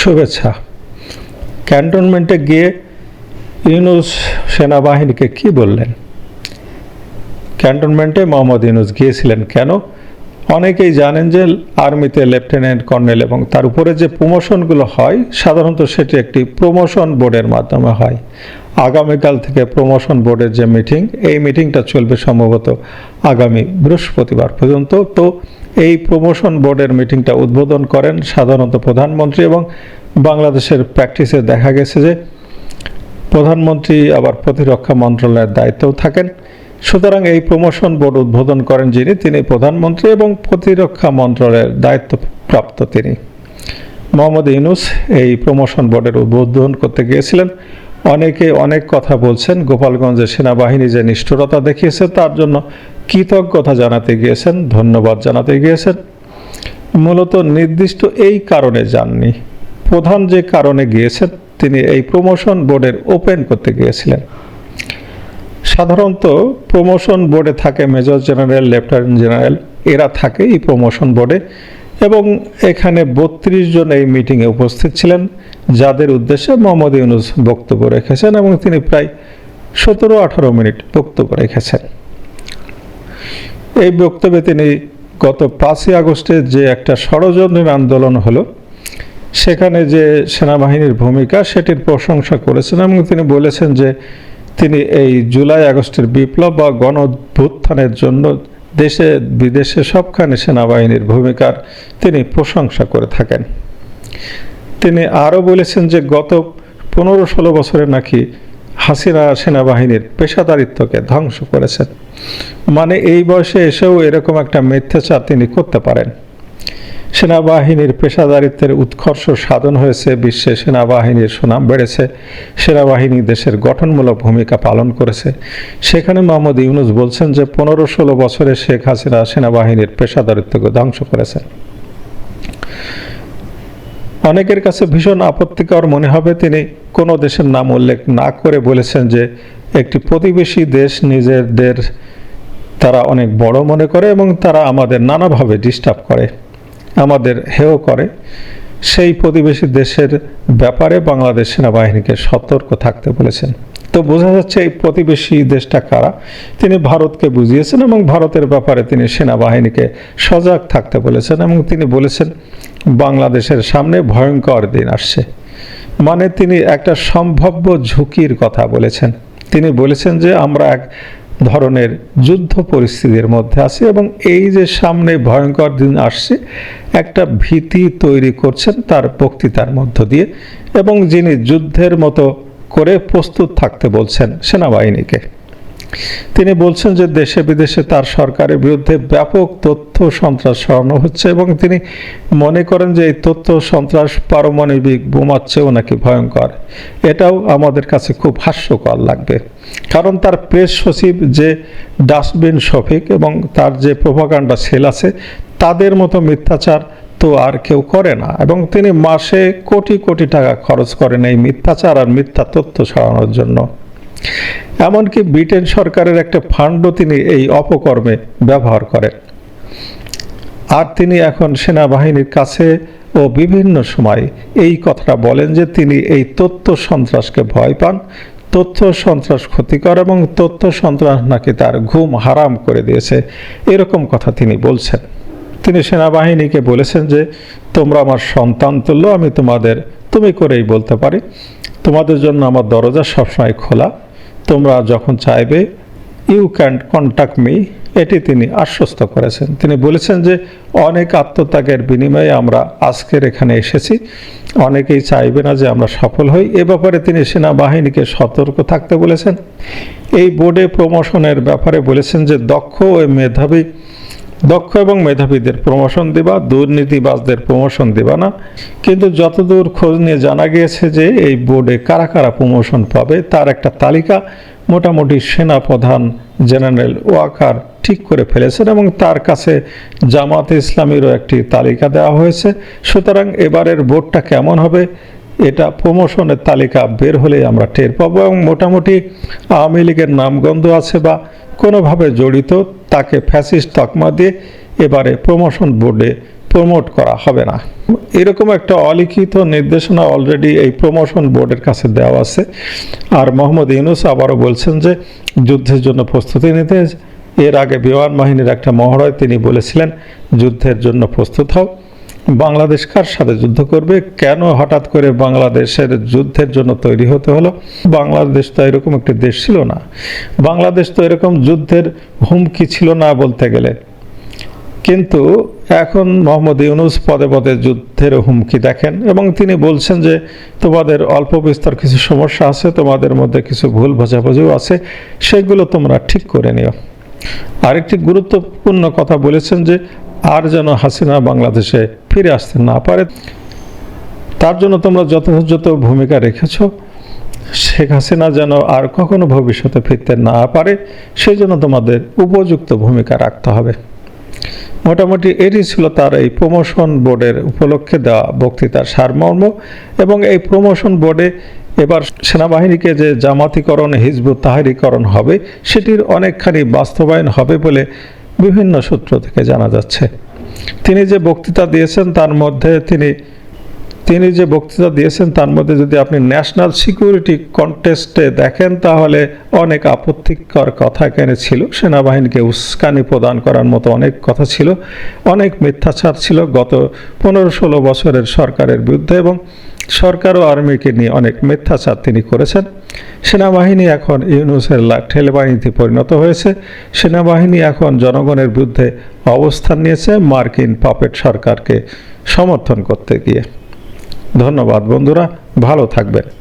শুভেচ্ছা। ক্যান্টনমেন্টে গিয়ে ইউনুস সেনাবাহিনীকে কি বললেন? ক্যান্টনমেন্টে মোহাম্মদ ইউনুস গিয়েছিলেন কেন? অনেকেই জানেন যে আর্মিতে লেফটেন্যান্ট কর্নেল এবং তার উপরে যে প্রমোশনগুলো হয়, সাধারণত সেটি একটি প্রমোশন বোর্ডের মাধ্যমে হয়। আগামীকাল থেকে প্রমোশন বোর্ডের যে মিটিং, এই মিটিংটা চলবে সম্ভবত আগামী বৃহস্পতিবার পর্যন্ত। তো এই প্রমোশন বোর্ডের মিটিংটা উদ্বোধন করেন সাধারণত প্রধানমন্ত্রী এবং বাংলাদেশের প্র্যাকটিসে দেখা গেছে যে প্রধানমন্ত্রী আবার প্রতিরক্ষা মন্ত্রণালয়ের দায়িত্বেও থাকেন। সুতরাং এই প্রমোশন বোর্ড উদ্বোধন করেন যিনি, তিনি প্রধানমন্ত্রী এবং প্রতিরক্ষা মন্ত্রণালয়ের দায়িত্বপ্রাপ্ত তিনি। মোহাম্মদ ইউনুস এই প্রমোশন বোর্ডের উদ্বোধন করতে গিয়েছিলেন। অনেকে অনেক কথা বলছেন, গোপালগঞ্জের সেনাবাহিনী যে নিষ্ঠুরতা দেখিয়েছে তার জন্য কৃতজ্ঞতা জানাতে গিয়েছেন, ধন্যবাদ জানাতে গিয়েছেন। মূলত নির্দিষ্ট এই কারণে যাননি। প্রধান যে কারণে গিয়েছেন, তিনি এই প্রমোশন বোর্ডের ওপেন করতে গিয়েছিলেন। সাধারণত প্রমোশন বোর্ডে থাকে মেজর জেনারেল লেফটেন্যান্ট জেনারেল এরা থাকে এই প্রমোশন বোর্ডে এবং এখানে বত্রিশ জন এই মিটিংয়ে উপস্থিত ছিলেন, যাদের উদ্দেশ্যে মোহাম্মদ ইউনুস বক্তব্য রেখেছেন এবং তিনি প্রায় সতেরো, আঠারো মিনিট বক্তব্য রেখেছেন। এই বক্তব্যে তিনি গত পাঁচই আগস্টে যে একটা ষড়যন্ত্রের আন্দোলন হলো, সেখানে যে সেনাবাহিনীর ভূমিকা সেটির প্রশংসা করেছেন এবং তিনি বলেছেন যে তিনি এই জুলাই আগস্টের বিপ্লব বা গণ অভ্যুত্থানের জন্য দেশে বিদেশে সবখানে সেনাবাহিনীর ভূমিকার তিনি প্রশংসা করে থাকেন। তিনি আরও বলেছেন যে গত পনেরো ষোলো বছরে নাকি হাসিনা সেনাবাহিনীর পেশাদারিত্বকে ধ্বংস করেছেন। মানে এই বয়সে এসেও এরকম একটা মিথ্যাচার তিনি করতে পারেন। সেনাবাহিনীর পেশাদারিত্বের উৎকর্ষ সাধন হয়েছে, বিশ্বে সেনাবাহিনীর সুনাম বেড়েছে, সেনাবাহিনী দেশের গঠনমূলক ভূমিকা পালন করেছে। সেখানে মোহাম্মদ ইউনুস বলছেন যে, পনেরো ষোলো বছরে শেখ হাসিনা সেনাবাহিনীর পেশাদারিত্বকে ধ্বংস করেছেন। অনেকের কাছে ভীষণ আপত্তিকর মনে হবে, তিনি কোনো দেশের নাম উল্লেখ না করে বলেছেন যে, একটি প্রতিবেশী দেশ নিজেদের তারা অনেক বড় মনে করে এবং তারা আমাদের নানাভাবে ডিস্টার্ব করে। আমাদের হেয় করে। সেই প্রতিবেশী দেশের ব্যাপারে বাংলাদেশ সেনাবাহিনীকে সতর্ক থাকতে বলেছেন। তো বোঝা যাচ্ছে এই প্রতিবেশী দেশটা কারা? তিনি ভারতকে বুঝিয়েছেন এবং ভারতের ব্যাপারে তিনি সেনাবাহিনীকে সজাগ থাকতে বলেছেন এবং তিনি বলেছেন, বাংলাদেশের সামনে ভয়ঙ্কর দিন আসছে। মানে তিনি একটা সম্ভাব্য ঝুঁকির কথা বলেছেন। তিনি বলেছেন যে, আমরা এক ধরনের যুদ্ধ পরিস্থিতির মধ্যে আছে এবং এই যে সামনে ভয়ঙ্কর দিন আসছে, একটা ভীতি তৈরি করছেন তার বক্তৃতার মধ্য দিয়ে এবং যিনি যুদ্ধের মতো করে প্রস্তুত থাকতে বলছেন সেনাবাহিনীকে। তিনি বলছেন যে দেশে বিদেশে তার সরকারের বিরুদ্ধে ব্যাপক তথ্য সন্ত্রাস সরানো হচ্ছে এবং তিনি মনে করেন যে এই তথ্য সন্ত্রাস পারমাণবিক বোমার চেয়েও নাকি ভয়ঙ্কর। এটাও আমাদের কাছে খুব হাস্যকর লাগবে। কারণ তার প্রেস সচিব যে ডাস্টবিন শফিক এবং তার যে প্রভাকাণ্ডা সেল আছে, তাদের মতো মিথ্যাচার তো আর কেউ করে না এবং তিনি মাসে কোটি কোটি টাকা খরচ করেন এই মিথ্যাচার আর মিথ্যা তথ্য ছড়ানোর জন্য। এমনকি ব্রিটেন সরকারের একটা ফান্ডও তিনি এই অপকর্মে ব্যবহার করেন। আর তিনি এখন সেনাবাহিনীর কাছে ও বিভিন্ন সময় এই কথাটা বলেন যে তিনি এই তথ্য সন্ত্রাসকে ভয় পান। তথ্য সন্ত্রাস ক্ষতিকর এবং তথ্য সন্ত্রাস নাকি তার ঘুম হারাম করে দিয়েছে। এরকম কথা তিনি বলছেন। তিনি সেনাবাহিনীকে বলেছেন যে, তোমরা আমার সন্তান তুল্য, আমি তোমাদের, তুমি করেই বলতে পারি। তোমাদের জন্য আমার দরজা সবসময় খোলা। তোমরা যখন চাইবে ইউ ক্যান কন্ট্যাক্ট মি এটি তিনি আশ্বস্ত করেছেন। তিনি বলেছেন যে, অনেক আত্মত্যাগের বিনিময়ে আমরা আজকের এখানে এসেছি। অনেকেই চাইবে না যে আমরা সফল হই। এ ব্যাপারে তিনি সেনাবাহিনীকে সতর্ক থাকতে বলেছেন। এই বোর্ডে প্রমোশনের ব্যাপারে বলেছেন যে, দক্ষ ও মেধাবী দক্ষ এবং মেধাবীদের প্রমোশন দিবা, দুর্নীতিবাজদের প্রমোশন দিবা না। কিন্তু যতদূর খোঁজ নিয়ে জানা গিয়েছে যে এই বোর্ডে কারা কারা প্রমোশন পাবে, তার একটা তালিকা মোটামুটি সেনা প্রধান জেনারেল ওয়াকার ঠিক করে ফেলেছেন এবং তার কাছে জামাত ইসলামীরও একটি তালিকা দেওয়া হয়েছে। সুতরাং এবারের বোর্ডটা কেমন হবে, এটা প্রমোশনের তালিকা বের হলে আমরা টের পাবো এবং মোটামুটি আওয়ামী লীগের নামগন্ধ আছে বা কোনোভাবে জড়িত, তাকে ফ্যাসিস্ট তকমা দিয়ে এবারে প্রমোশন বোর্ডে প্রমোট করা হবে না। এরকম একটা অলিখিত নির্দেশনা অলরেডি এই প্রমোশন বোর্ডের কাছে দেওয়া আছে। আর মোহাম্মদ ইউনুস আবারও বলছেন যে, যুদ্ধের জন্য প্রস্তুতি নিতে এর আগে বিমান বাহিনীর একটা মহড়ায় তিনি বলেছিলেন, যুদ্ধের জন্য প্রস্তুত হও। বাংলাদেশ কার সাথে যুদ্ধ করবে? কেন হঠাৎ করে বাংলাদেশের যুদ্ধের জন্য তৈরি হতে হলো? বাংলাদেশ তো এরকম একটি দেশ ছিল না। বাংলাদেশ তো এরকম যুদ্ধের হুমকি ছিল না বলতে গেলে। কিন্তু এখন মোহাম্মদ ইউনুস পদে পদে যুদ্ধের হুমকি দেখেন এবং তিনি বলছেন যে, তোমাদের অল্প বিস্তর কিছু সমস্যা আছে, তোমাদের মধ্যে কিছু ভুল বোঝাবুঝিও আছে, সেগুলো তোমরা ঠিক করে নিও। আরেকটি গুরুত্বপূর্ণ কথা বলেছেন যে আর যেন হাসিনা বাংলাদেশে ফিরে আসতে না পারে। তার জন্য তোমরা যথাযথ ভূমিকা রেখেছ। শেখ হাসিনা যেন আর কখনো ভবিষ্যতে ফিরতে না পারে সেই জন্য তোমাদের উপযুক্ত ভূমিকা রাখতে হবে। মোটামুটি এটি ছিল তার এই প্রমোশন বোর্ডের উপলক্ষে দেওয়া বক্তৃতার সারমর্ম এবং এই প্রমোশন বোর্ডে এবার সেনাবাহিনীকে যে জামাতিকরণ, হিজবুত তাহারিকরণ হবে, সেটির অনেকখানি বাস্তবায়ন হবে বলে বিভিন্ন সূত্র থেকে জানা যাচ্ছে। তিনি যে বক্তৃতা দিয়েছেন তার মধ্যে তিনি তিনি যে বক্তৃতা দিয়েছেন তার মধ্যে যদি আপনি ন্যাশনাল সিকিউরিটি কন্টেস্টে দেখেন, তাহলে অনেক আপত্তিকর কথা এখানে ছিল। সেনাবাহিনীকে উস্কানি প্রদান করার মতো অনেক কথা ছিল। অনেক মিথ্যাচার ছিল গত পনেরো ষোলো বছরের সরকারের বিরুদ্ধে এবং সরকার ও আর্মিকে নিয়ে অনেক মিথ্যাচার তিনি করেছেন। সেনাবাহিনী এখন ইউনুসের লাখ ঠেলেবাহিনীতে পরিণত হয়েছে। সেনাবাহিনী এখন জনগণের বিরুদ্ধে অবস্থান নিয়েছে মার্কিন পাপেট সরকারকে সমর্থন করতে গিয়ে। ধন্যবাদ বন্ধুরা, ভালো থাকবেন।